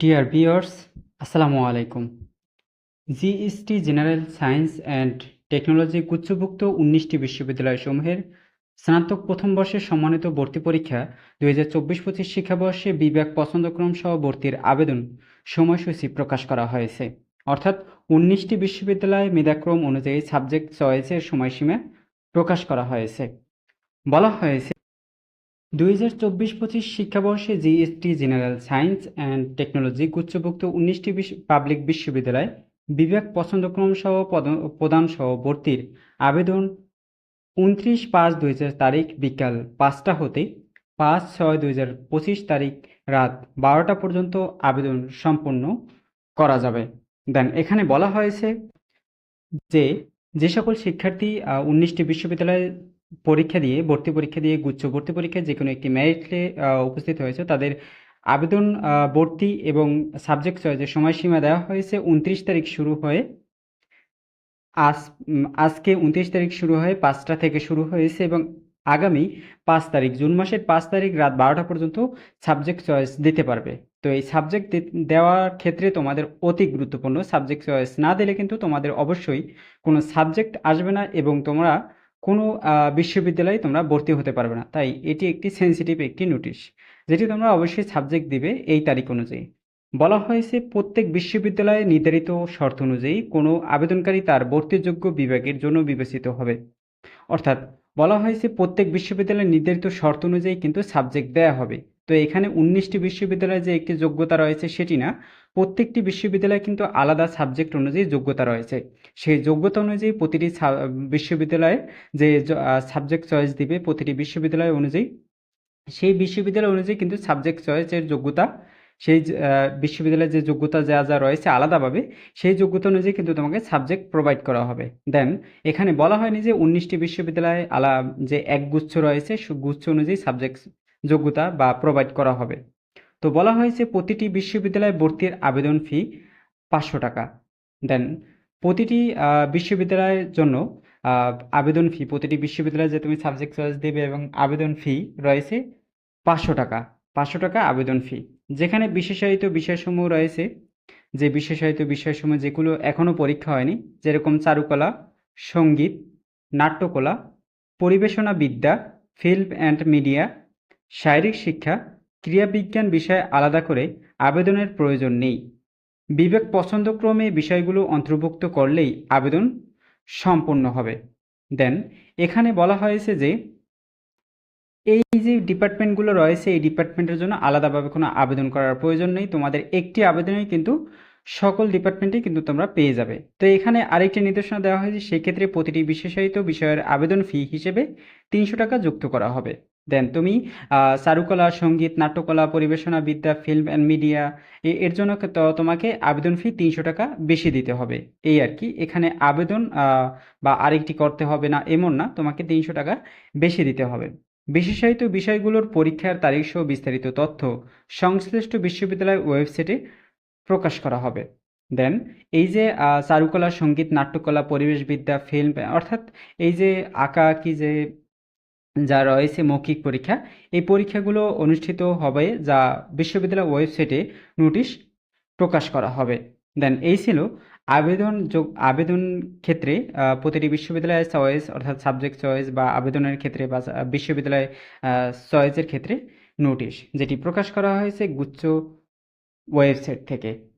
Deer viewers আসসালামু আলাইকুম। GST general science and technology গুচ্ছভুক্ত উনিশটি বিশ্ববিদ্যালয়সমূহের স্নাতক প্রথম বর্ষের সম্মানিত ভর্তি পরীক্ষা, দুই হাজার চব্বিশ পঁচিশ শিক্ষাবর্ষে বিভাগ পছন্দক্রম সহ ভর্তির আবেদন সময়সূচি প্রকাশ করা হয়েছে। অর্থাৎ উনিশটি বিশ্ববিদ্যালয় মেধাক্রম অনুযায়ী সাবজেক্ট চয়েসের সময়সীমা প্রকাশ করা হয়েছে। বলা হয়েছে দুই হাজার চব্বিশ পঁচিশ শিক্ষাবর্ষে GST, general science and technology গুচ্ছভুক্ত উনিশটি পাবলিক বিশ্ববিদ্যালয়, বিভাগ পছন্দক্রম সহ প্রদান সহ ভর্তির আবেদন উনত্রিশ পাঁচ দুই তারিখ বিকাল পাঁচটা হতে পাঁচ ছয় দুই হাজার পঁচিশ তারিখ রাত বারোটা পর্যন্ত আবেদন সম্পন্ন করা যাবে। দেন, এখানে বলা হয়েছে যে যে সকল শিক্ষার্থী উনিশটি বিশ্ববিদ্যালয়ে পরীক্ষা দিয়ে, ভর্তি পরীক্ষা দিয়ে, গুচ্ছ ভর্তি পরীক্ষায় যে কোনো একটি মেরিটে উপস্থিত হয়েছে। তাদের আবেদন ভর্তি এবং সাবজেক্ট চয়েসের সময়সীমা দেওয়া হয়েছে, উনত্রিশ তারিখ শুরু হয়ে আজ আজকে উনত্রিশ তারিখ শুরু হয়ে পাঁচটা থেকে শুরু হয়েছে এবং আগামী পাঁচ তারিখ, জুন মাসের পাঁচ তারিখ রাত বারোটা পর্যন্ত সাবজেক্ট চয়েস দিতে পারবে। তো এই সাবজেক্ট দেওয়ার ক্ষেত্রে তোমাদের অতি গুরুত্বপূর্ণ। সাবজেক্ট চয়েস না দিলে কিন্তু তোমাদের অবশ্যই কোনো সাবজেক্ট আসবে না এবং তোমরা কোনো বিশ্ববিদ্যালয়ে তোমরা ভর্তি হতে পারবে না। তাই এটি একটি সেন্সিটিভ একটি নোটিশ যেটি তোমরা অবশ্যই সাবজেক্ট দিবে এই তারিখ অনুযায়ী। বলা হয়েছে প্রত্যেক বিশ্ববিদ্যালয়ে নির্ধারিত শর্ত অনুযায়ী কোনো আবেদনকারী তার ভর্তিযোগ্য বিভাগের জন্য বিবেচিত হবে। অর্থাৎ বলা হয়েছে প্রত্যেক বিশ্ববিদ্যালয়ে নির্ধারিত শর্ত অনুযায়ী কিন্তু সাবজেক্ট দেয়া হবে। তো এখানে উনিশটি বিশ্ববিদ্যালয়ে যে একটি যোগ্যতা রয়েছে সেটি না, প্রত্যেকটি বিশ্ববিদ্যালয়ে কিন্তু আলাদা সাবজেক্ট অনুযায়ী যোগ্যতা রয়েছে। সেই যোগ্যতা অনুযায়ী প্রতিটি বিশ্ববিদ্যালয়ে যে সাবজেক্ট চয়েস দিবে প্রতিটি বিশ্ববিদ্যালয় অনুযায়ী, সেই বিশ্ববিদ্যালয় অনুযায়ী কিন্তু সাবজেক্ট চয়েসের যোগ্যতা, সেই বিশ্ববিদ্যালয়ের যে যোগ্যতা যা যা রয়েছে আলাদাভাবে, সেই যোগ্যতা অনুযায়ী কিন্তু তোমাকে সাবজেক্ট প্রোভাইড করা হবে। দেন এখানে বলা হয়নি যে উনিশটি বিশ্ববিদ্যালয়ে আলা যে এক গুচ্ছ রয়েছে গুচ্ছ অনুযায়ী সাবজেক্ট যোগ্যতা বা প্রোভাইড করা হবে। তো বলা হয়েছে প্রতিটি বিশ্ববিদ্যালয়ে ভর্তির আবেদন ফি পাঁচশো টাকা। দেন প্রতিটি বিশ্ববিদ্যালয়ের জন্য আবেদন ফি প্রতিটি বিশ্ববিদ্যালয়ে যে তুমি সাবজেক্ট চয়েস দেবে এবং আবেদন ফি রয়েছে পাঁচশো টাকা। পাঁচশো টাকা আবেদন ফি যেখানে বিশেষায়িত বিষয়সমূহ রয়েছে, যে বিশেষায়িত বিষয়সমূহ যেগুলো এখনও পরীক্ষা হয়নি, যেরকম চারুকলা, সংগীত, নাট্যকলা, পরিবেশনা বিদ্যা ফিল্ম অ্যান্ড মিডিয়া শারীরিক শিক্ষা, ক্রিয়াবিজ্ঞান বিষয়ে আলাদা করে আবেদনের প্রয়োজন নেই। বিবেক পছন্দক্রমে বিষয়গুলো অন্তর্ভুক্ত করলেই আবেদন সম্পূর্ণ হবে। দেন, এখানে বলা হয়েছে যে, এই যে ডিপার্টমেন্টগুলো রয়েছে, এই ডিপার্টমেন্টের জন্য আলাদাভাবে কোনো আবেদন করার প্রয়োজন নেই। তোমাদের একটি আবেদনেই কিন্তু সকল ডিপার্টমেন্টে কিন্তু তোমরা পেয়ে যাবে। তো এখানে আরেকটি নির্দেশনা দেওয়া হয়েছে, সেক্ষেত্রে প্রতিটি বিশেষায়িত বিষয়ের আবেদন ফি হিসেবে তিনশো টাকা যুক্ত করা হবে। দেন তুমি চারুকলা, সংগীত, নাট্যকলা, পরিবেশনা বিদ্যা ফিল্ম অ্যান্ড মিডিয়া এর জন্য তোমাকে আবেদন ফি তিনশো টাকা বেশি দিতে হবে। এই আর কি, এখানে আবেদন বা আরেকটি করতে হবে না এমন না, তোমাকে তিনশো টাকা বেশি দিতে হবে। বিশেষায়িত বিষয়গুলোর পরীক্ষার তারিখ সহ বিস্তারিত তথ্য সংশ্লিষ্ট বিশ্ববিদ্যালয়ের ওয়েবসাইটে প্রকাশ করা হবে। দেন, এই যে চারুকলা, সংগীত, নাট্যকলা পরিবেশবিদ্যা ফিল্ম অর্থাৎ এই যে আঁকা আঁকি যে যা রয়েছে মৌখিক পরীক্ষা, এই পরীক্ষাগুলো অনুষ্ঠিত হবে যা বিশ্ববিদ্যালয় ওয়েবসাইটে নোটিশ প্রকাশ করা হবে। দেন, এই ছিল আবেদন যোগ, আবেদন ক্ষেত্রে প্রতিটি বিশ্ববিদ্যালয়ের চয়েস অর্থাৎ সাবজেক্ট চয়েস বা আবেদনের ক্ষেত্রে বা সা- বিশ্ববিদ্যালয় চয়েসের ক্ষেত্রে নোটিশ, যেটি প্রকাশ করা হয়েছে গুচ্ছ ওয়েবসাইট থেকে।